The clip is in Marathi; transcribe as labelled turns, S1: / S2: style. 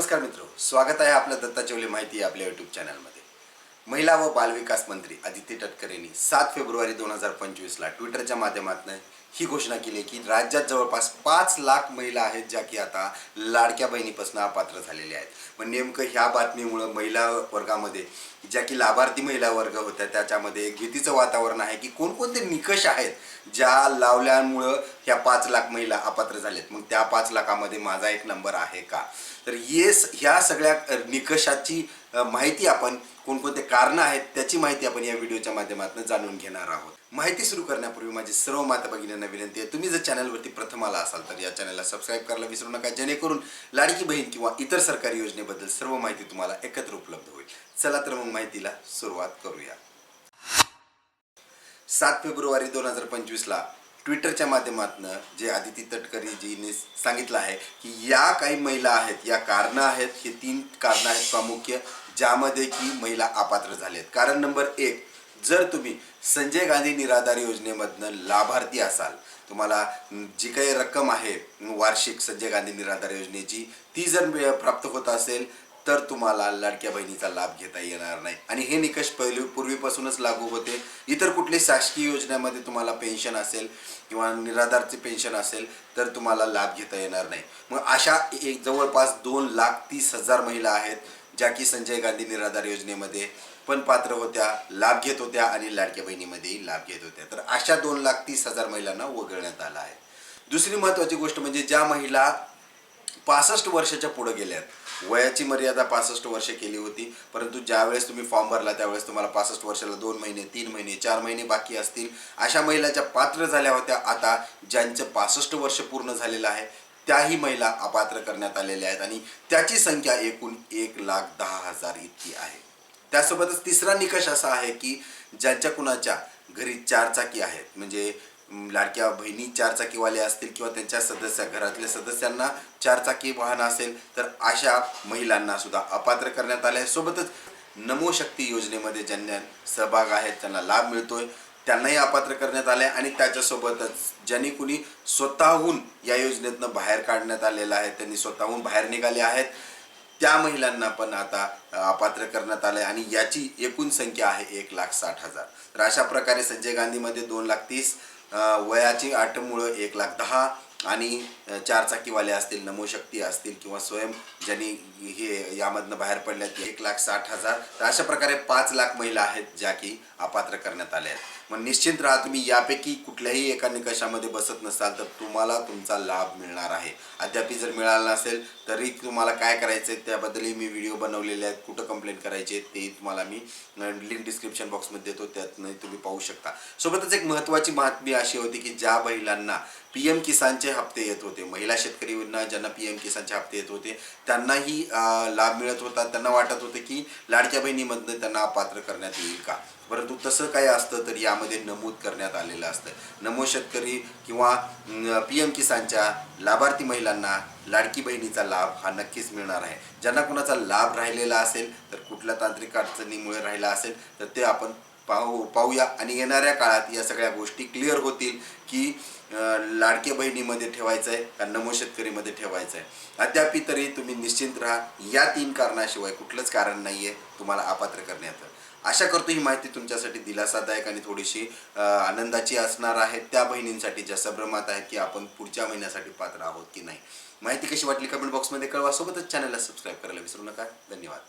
S1: नमस्कार मित्र स्वागत आहे आपलं दत्ता चौले माहिती आपल्या युट्यूब चॅनलमध्ये महिला व बालविकास मंत्री आदित्य तटकरे यांनी सात फेब्रुवारी दोन हजार पंचवीसला ट्विटरच्या माध्यमातून ही घोषणा केली की राज्यात जवळपास पाच लाख महिला आहेत ज्या की आता लाडक्या बहिणीपासून अपात्र झालेल्या आहेत. मग नेमकं ह्या बातमीमुळं महिला वर्गामध्ये ज्या की लाभार्थी महिला वर्ग होत्या त्याच्यामध्ये भीतीचं वातावरण आहे की कोणकोणते निकष आहेत ज्या लावल्यामुळं ह्या पाच लाख महिला अपात्र झाल्यात मग त्या पाच लाखामध्ये माझा एक नंबर आहे का? तर येस ह्या सगळ्या निकषाची माहिती आपण कोणकोणते कारणं आहेत त्याची माहिती आपण या व्हिडिओच्या माध्यमातून जाणून घेणार आहोत. माहिती सुरू करण्यापूर्वी माझी सर्व माता भगिनींना विनंती आहे तुम्ही जर चॅनलवरती प्रथम आला असाल तर या चॅनलला सबस्क्राईब करायला विसरू नका जेणेकरून लाडकी बहीण किंवा इतर सरकारी योजनेबद्दल सर्व माहिती तुम्हाला एकत्र उपलब्ध होईल. चला तर मग माहितीला सुरुवात करूया. सात फेब्रुवारी दोन हजार पंचवीसला ट्विटरच्या माध्यमातून जे आदिती तटकरीजीने सांगितलं आहे की या काही महिला आहेत या कारणं आहेत हे तीन कारणं आहेत प्रामुख्य ज्यामध्ये की महिला अपात्र झालेत. कारण नंबर एक जर तुम्ही संजय गांधी निराधार योजनेमधनं लाभार्थी असाल तुम्हाला जी काही रक्कम आहे वार्षिक संजय गांधी निराधार योजनेची ती जर प्राप्त होत असेल तर तुम्हाला लाडक्या बहिणीचा लाभ घेता येणार नाही. आणि हे निकष पहिले पूर्वीपासूनच लागू होते. इतर कुठली शासकीय योजनेमध्ये तुम्हाला पेन्शन असेल किंवा निराधारचे पेन्शन असेल तर तुम्हाला लाभ घेता येणार नाही. मग अशा एक जवळपास दोन लाख तीस हजार महिला आहेत ज्या की संजय गांधी निराधार योजनेमध्ये पण पात्र होत्या लाभ घेत होत्या आणि लाडक्या बहिणीमध्येही लाभ घेत होत्या. तर अशा दोन लाख तीस हजार महिलांना वगळण्यात आलं आहे. दुसरी महत्त्वाची गोष्ट म्हणजे ज्या महिला पासष्ट वर्षाच्या पुढे गेल्यात वयाची मर्यादा पासष्ट वर्ष केली होती. परंतु ज्यावेळेस तुम्ही फॉर्म भरला त्यावेळेस तुम्हाला पासष्ट वर्षाला दोन महिने तीन महिने चार महिने बाकी असतील. अशा महिला ज्या पात्र झाल्या होत्या. आता ज्यांचं पासष्ट वर्ष पूर्ण झालेलं आहे त्याही महिला अपात्र करण्यात आलेल्या आहेत. आणि त्याची संख्या एकूण एक लाख दहा हजार इतकी आहे. त्यासोबतच तिसरा निकष असा आहे की ज्यांच्या कुणाच्या घरी चारचाकी आहेत. म्हणजे लाडक्या बहिणी चारचाकीवाले असतील किंवा त्यांच्या सदस्य घरातल्या सदस्यांना चारचाकी वाहन असेल तर अशा महिलांना सुद्धा अपात्र करण्यात आले आहे सोबतच नमो शक्ती योजनेमध्ये ज्यांना सहभाग आहेत त्यांना लाभ मिळतोय त्यांनाही अपात्र करण्यात आले आणि त्याच्यासोबतच ज्यांनी कुणी स्वतःहून या योजनेतनं बाहेर काढण्यात आलेलं आहे त्यांनी स्वतःहून बाहेर निघाले आहेत त्या महिलांना पण आता अपात्र करण्यात आले आणि याची एकूण संख्या आहे एक लाख साठ हजार. तर अशा प्रकारे संजय गांधीमध्ये दोन लाख तीस वयाची अटमुळं एक लाख दहा आणि चारचाकीवाले असतील नमोशक्ती असतील किंवा स्वयं ज्यांनी हे यामधनं बाहेर पडल्यात एक लाख साठ हजार तर अशा प्रकारे पाच लाख महिला आहेत ज्या की अपात्र करण्यात आल्या आहेत. मग निश्चित राहा तुम्ही यापैकी कुठल्याही एका निकषामध्ये बसत नसाल तर तुम्हाला तुमचा लाभ मिळणार आहे. अद्याप जर मिळाला नसेल तरी तुम्हाला काय करायचं आहे त्याबद्दलही मी व्हिडिओ बनवलेले आहेत. कुठं कंप्लेंट करायची आहे ते तुम्हाला मी लिंक डिस्क्रिप्शन बॉक्समध्ये देतो त्यातनं तुम्ही पाहू शकता. सोबतच एक महत्त्वाची बातमी अशी होती की ज्या महिलांना पी एम किसानचे हप्ते येत होते. महिला शेतकरींना ज्यांना पी एम किसानचे हप्ते येत होते त्यांनाही लाभ मिळत होता. त्यांना वाटत होतं की लाडक्या बहिणीमधनं त्यांना पात्र करण्यात येईल का? परंतु तसं काय असतं तर यामध्ये नमूद करण्यात आलेलं असतं. नमो शेतकरी किंवा पी एम किसानच्या लाभार्थी महिलांना लाडकी बहिणीचा लाभ हा नक्कीच मिळणार आहे. ज्यांना कुणाचा लाभ राहिलेला असेल तर कुठल्या तांत्रिक अडचणीमुळे राहिला असेल तर ते आपण पाहू पाहूया. आणि येणाऱ्या काळात या सगळ्या गोष्टी क्लिअर होतील की लाडके लाडक्या बहिणीमध्ये ठेवायचं आहे का नमो शेतकरीमध्ये ठेवायचं आहे अद्यापि तरी तुम्ही निश्चिंत राहा. या तीन कारणाशिवाय कुठलंच कारण नाही आहे तुम्हाला अपात्र करण्याचं. आशा करतो ही माहिती तुमच्यासाठी दिलासादायक आणि थोडीशी आनंदाची असणार आहे. त्या बहिणींसाठी ज्या संभ्रमात आहेत की आपण पुढच्या महिन्यासाठी पात्र आहोत की नाही. माहिती कशी वाटली कमेंट बॉक्समध्ये कळवा. सोबतच चॅनलला सबस्क्राईब करायला विसरू नका. धन्यवाद.